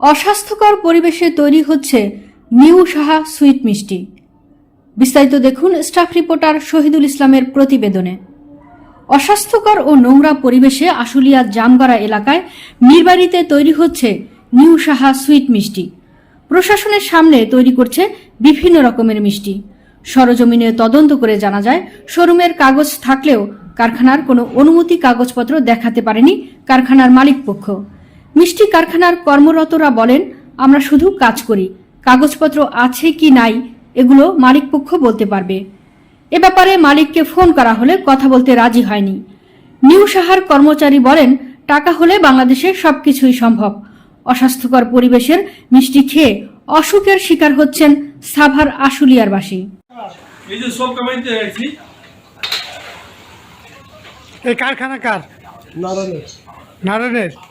অস্বাস্থ্যকর পরিবেশে তৈরি হচ্ছে নিউ সাহা সুইট মিষ্টি। বিস্তারিত দেখুন স্টাফ রিপোর্টার শহীদুল ইসলামের প্রতিবেদনে। অস্বাস্থ্যকর ও নোংরা পরিবেশে আশুলিয়ার জামগড়া এলাকায় মিরবাড়িতে তৈরি হচ্ছে নিউ সাহা সুইট মিষ্টি। প্রশাসনের সামনে তৈরি করছে বিভিন্ন রকমের মিষ্টি। সরজমিনে তদন্ত করে জানা যায়, শোরুমের কাগজ থাকলেও কারখানার কোনো অনুমতি কাগজপত্র দেখাতে পারেনি কারখানার মালিকপক্ষ। মিষ্টি কারখানার কর্মরতরা বলেন আমরা শুধু কাজ করি। কাগজপত্র আছে কি নাই এগুলো মালিকপক্ষ বলতে পারবে। এ ব্যাপারে মালিককে ফোন করা হলে কথা বলতে রাজি হয়নি। নিউ সাহার কর্মচারী বলেন টাকা হলে বাংলাদেশে সবকিছুই সম্ভব। অস্বাস্থ্যকর পরিবেশের মিষ্টি খেয়ে অসুখের শিকার হচ্ছেন সাভার আশুলিয়ারবাসী। এই যে সব কামাইতে আইছি। এই কারখানা কার? নারায়ণের। ও,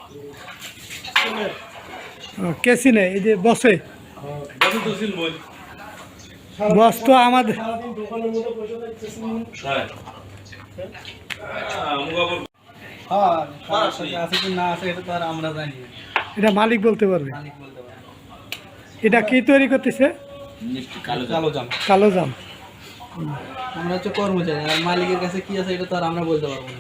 কে চিনে? এই যে বসে। বস তো আমাদের আমগো আবার সরাসরি আছে কি না আছে এটা তো আর আমরা জানি না। এটা মালিক বলতে পারবে। মালিক বলতে পারে এটা কি তৈরি করতেছে? কালো জাম কালো জাম। আমরা হচ্ছে কর্মচারী আর মালিকের কাছে কি আছে এটা তো আর আমরা বলতে পারব না।